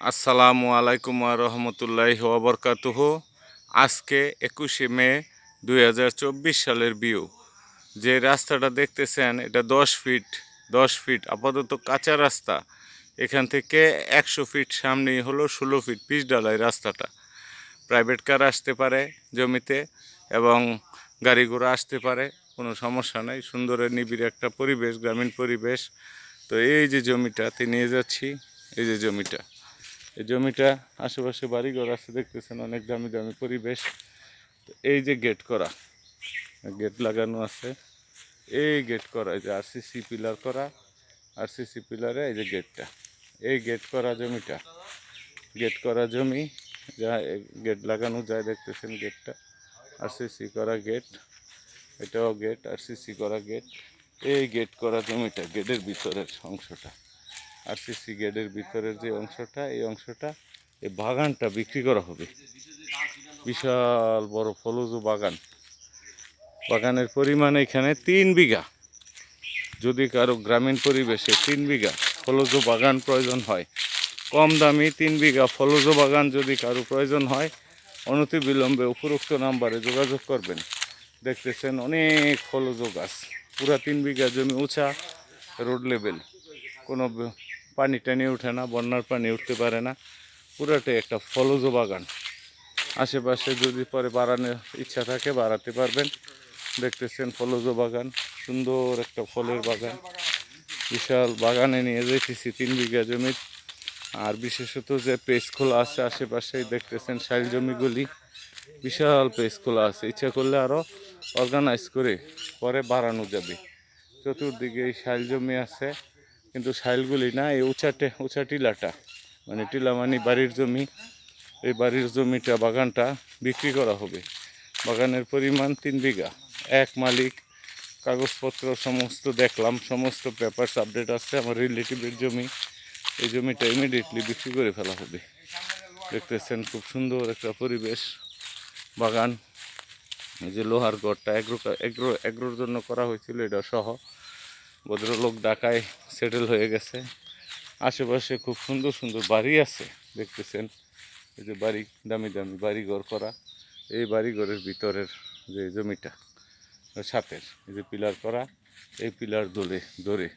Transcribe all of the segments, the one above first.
আসসালামু আলাইকুম রহমতুল্লাহ ওবরকাতুহ আজকে একুশে মে দু হাজার চব্বিশ সালের বিউ। যে রাস্তাটা দেখতেছেন, এটা দশ ফিট দশ ফিট আপাতত কাঁচা রাস্তা। এখান থেকে একশো ফিট সামনেই হলো ষোলো ফিট পিচ ডালাই রাস্তাটা। প্রাইভেট কার আসতে পারে জমিতে এবং গাড়ি ঘোড়া আসতে পারে, কোনো সমস্যা নাই। সুন্দরের নিবিড় একটা পরিবেশ, গ্রামীণ পরিবেশ। তো এই যে জমিটাতে নিয়ে যাচ্ছি, এই যে জমিটা। এই জমিটা আশেপাশে বাড়িঘর আছে, দেখতেছেন অনেক দামি দামি পরিবেশ। এই যে গেট করা, গেট লাগানো আছে। এই গেট করা, এই যে আরসিসি পিলার করা আরসিসি পিলারে এই যে গেটটা। এই গেট করা জমিটা, গেট করা জমি, যা গেট লাগানো যায়, দেখতেছেন গেটটা। আরসিসি করা গেট, এটাও গেট আরসিসি করা গেট। এই গেট করা জমিটা, গেটের ভিতরের অংশটা। আরসিসি গেটের ভিতরের যে অংশটা, এই অংশটা, এই বাগানটা বিক্রি করা হবে। বিশাল বড় ফলজ বাগান। বাগানের পরিমাণ এখানে তিন বিঘা। যদি কারও গ্রামীণ পরিবেশে তিন বিঘা ফলজ বাগান প্রয়োজন হয়, কম দামি তিন বিঘা ফলজ বাগান যদি কারও প্রয়োজন হয় অনতি বিলম্বে উপরোক্ত নাম্বারে যোগাযোগ করবেন। দেখতেছেন অনেক ফলজ গাছ। পুরা তিন বিঘা জমি উঁচা রোড লেভেল কোনো পানি টানি ওঠে না, বন্যার পানি উঠতে পারে না। পুরাটাই একটা ফলজ বাগান। আশেপাশে যদি পরে বাড়ানোর ইচ্ছা থাকে, বাড়াতে পারবেন। দেখতেছেন ফলজ বাগান, সুন্দর একটা ফলের বাগান। বিশাল বাগানে নিয়ে যেতেছি তিন বিঘা জমি। আর বিশেষত যে পেজ খোলা আছে আশেপাশে দেখতেছেন শাল জমিগুলি। বিশাল পেজ খোলা আছে। ইচ্ছা করলে আরও অর্গানাইজ করে পরে বাড়ানো যাবে। চতুর্দিকে এই শাল জমি আছে। কিন্তু শাইলগুলি না, এই উঁচাটে উঁচা টিলাটা মানে টিলা মানে বাড়ির জমি, এই বাড়ির জমিটা, বাগানটা বিক্রি করা হবে। বাগানের পরিমাণ তিন বিঘা। এক মালিক, কাগজপত্র সমস্ত দেখলাম, সমস্ত পেপারস আপডেট আসছে, আমার রিলেটিভের জমি, এই জমিটা ইমিডিয়েটলি বিক্রি করে ফেলা হবে। দেখতেছেন খুব সুন্দর একটা পরিবেশ, বাগান। এই যে লোহার গড়টা এগ্রো এগ্রো এগ্রোর জন্য করা হয়েছিল, এটা সহ। ভদ্রলোক ঢাকায় সেটেল হয়ে গেছে। আশেপাশে খুব সুন্দর সুন্দর বাড়ি আছে, দেখতেছেন। এই যে বাড়ি, দামি দামি বাড়ি ঘর করা। এই বাড়ি ঘরের ভিতরের যে জমিটা, ছাতের, এই যে পিলার করা, এই পিলার দোলে, ধরে।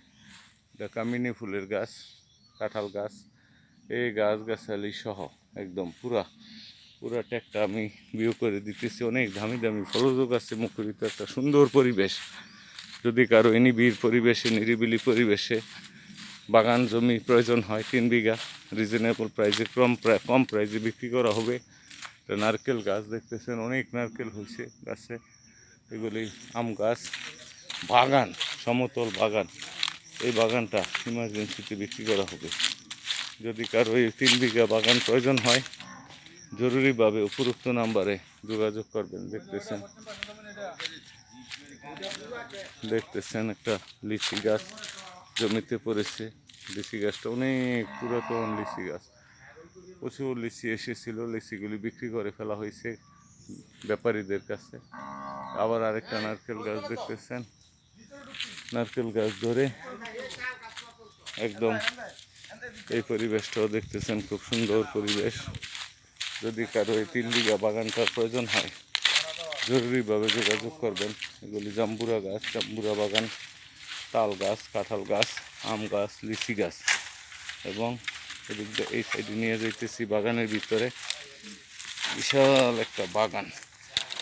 এটা কামিনী ফুলের গাছ, কাঁঠাল গাছ। এই গাছ গাছালি সহ একদম পুরা পুরা ট্যাগটা আমি বিয়ে করে দিতেছি। অনেক দামি দামি ফলজ গাছে মুখরিত একটা সুন্দর পরিবেশ। যদি কারও নিবিড় পরিবেশে, নিরিবিলি পরিবেশে বাগান জমি প্রয়োজন হয় তিন বিঘা রিজনেবল প্রাইসে কম কম প্রাইসে বিক্রি করা হবে। তো নারকেল গাছ দেখতেছেন, অনেক নারকেল হয়েছে গাছে। এগুলি আম গাছ, বাগান, সমতল বাগান। এই বাগানটা ইমার্জেন্সিতে বিক্রি করা হবে। যদি কারও এই তিন বিঘা বাগান প্রয়োজন হয়, জরুরিভাবে উপরোক্ত নাম্বারে যোগাযোগ করবেন, দেখতেছেন। দেখতেছেন একটা লিচি গাছ, জমিতে পড়েছে। লিচি গাছটা অনেক পুরাতন লিচি গাছ। প্রচুর লিচি এসেছিল, লিচিগুলি বিক্রি করে ফেলা হয়েছে ব্যাপারীদের কাছে। আবার আরেকটা নারকেল গাছ দেখতেছেন। নারকেল গাছ ধরে একদম এই পরিবেশটাও দেখতেছেন, খুব সুন্দর পরিবেশ। যদি কারও এই তিন বিঘা বাগানটার প্রয়োজন হয় জরুরিভাবে যোগাযোগ করবেন। এগুলি জাম্বুরা গাছ জাম্বুরা বাগান তাল গাছ কাঁঠাল গাছ আম গাছ লিচি গাছ এবং এদিক এই সাইডে নিয়ে যাইতেছি বাগানের ভিতরে। বিশাল একটা বাগান।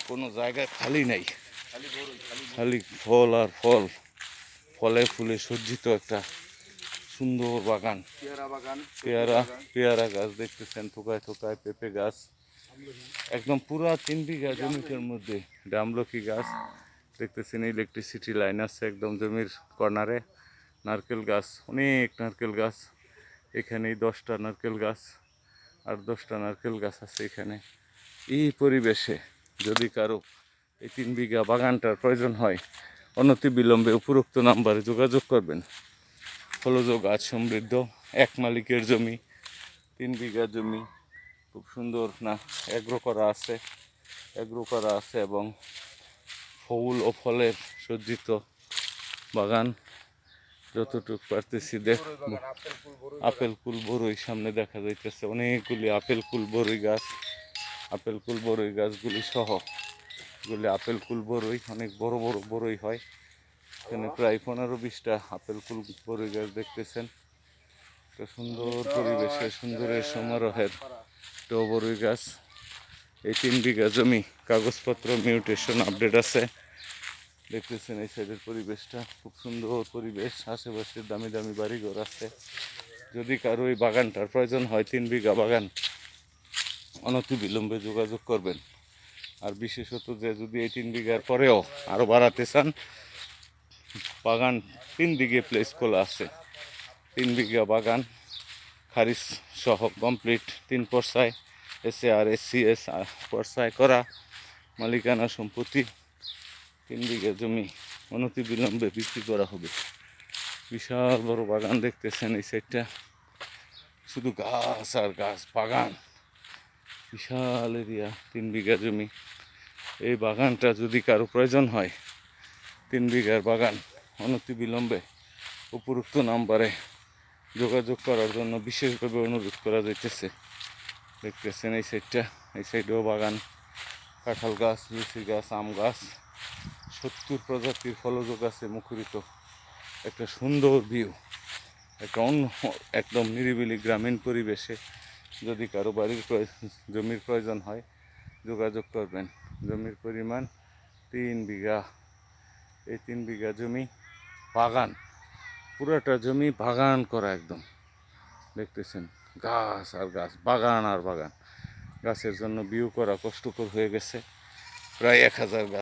কোনো জায়গায় খালি নাই। খালি ফল আর ফল। ফলে ফুলে সজ্জিত একটা সুন্দর বাগান। পেয়ারা পেয়ারা গাছ দেখতেছেন থোকায় থোকায় পেঁপে গাছ। একদম পুরা তিন বিঘা জমিটার মধ্যে ডামলকি গাছ। দেখতেছেন ইলেকট্রিসিটি লাইন আছে একদম জমির কর্নারে নারকেল গাছ, অনেক নারকেল গাছ। এখানেই দশটা নারকেল গাছ আর দশটা নারকেল গাছ আছে এখানে। এই পরিবেশে যদি কারও এই তিন বিঘা বাগানটার প্রয়োজন হয় অনতি বিলম্বে উপরোক্ত নাম্বারে যোগাযোগ করবেন। ফলজ গাছ সমৃদ্ধ, এক মালিকের জমি, তিন বিঘা জমি। খুব সুন্দর, না, এগ্রো করা আছে। এগ্রো করা আছে এবং ফুল ও ফলের সজ্জিত বাগান। যতটুক পারতেছি দেখ, আপেল কুল বরই সামনে দেখা যাইতেছে। অনেকগুলি আপেল কুল বরই গাছ, আপেল কুল বরই গাছগুলি সহ এগুলি আপেল কুল বরই, অনেক বড় বড় বরই হয়। এখানে প্রায় পনেরো বিশটা আপেল কুল বরই গাছ দেখতেছেন। একটা সুন্দর পরিবেশে, সুন্দরের সমারোহের একটা বরই গাছ। এই তিন বিঘা জমি, কাগজপত্র মিউটেশন আপডেট আছে। দেখতেছেন এই সাইডের পরিবেশটা, খুব সুন্দর পরিবেশ। আশেপাশে দামি দামি বাড়িঘর আছে। যদি কারও এই বাগানটার প্রয়োজন হয়, তিন বিঘা বাগান অনতি বিলম্বে যোগাযোগ করবেন। আর বিশেষত যে যদি এই তিন বিঘার পরেও আরও বাড়াতে চান, বাগান তিন দিকে প্লেস খোলা আছে। তিন বিঘা বাগান খারিজ সহ কমপ্লিট তিন পর্সায় এসে আর এসসি এস পর্সায় করা মালিকানা সম্পত্তি, তিন বিঘা জমি অনতি বিলম্বে বিক্রি করা হবে। বিশাল বড় বাগান দেখতেছেন এই সাইডটা শুধু গাছ আর গাছ, বাগান। বিশাল এরিয়া, তিন বিঘা জমি। এই বাগানটা যদি কারও প্রয়োজন হয়, তিন বিঘার বাগান অনতি বিলম্বে উপরোক্ত নাম্বারে যোগাযোগ করার জন্য বিশেষভাবে অনুরোধ করা যাইতেছে। দেখতেছেন এই সাইডটা, এই সাইডেও বাগান, কাঁঠাল গাছ, লিচি গাছ, আম গাছ, সত্তর প্রজাতির ফলজ গাছে মুখরিত। একটা সুন্দর ভিউ, একটা অন্য, একদম নিরিবিলি গ্রামীণ পরিবেশে যদি কারও বাড়ির জমির প্রয়োজন হয়, যোগাযোগ করবেন। জমির পরিমাণ তিন বিঘা। এই তিন বিঘা জমি বাগান। পুরোটা জমি বাগান করা একদম। দেখতেছেন, গাছ আর গাছ, বাগান আর বাগান। গাছের জন্য বিউ করা কষ্টকর হয়ে গেছে। প্রায় এক হাজার গাছ।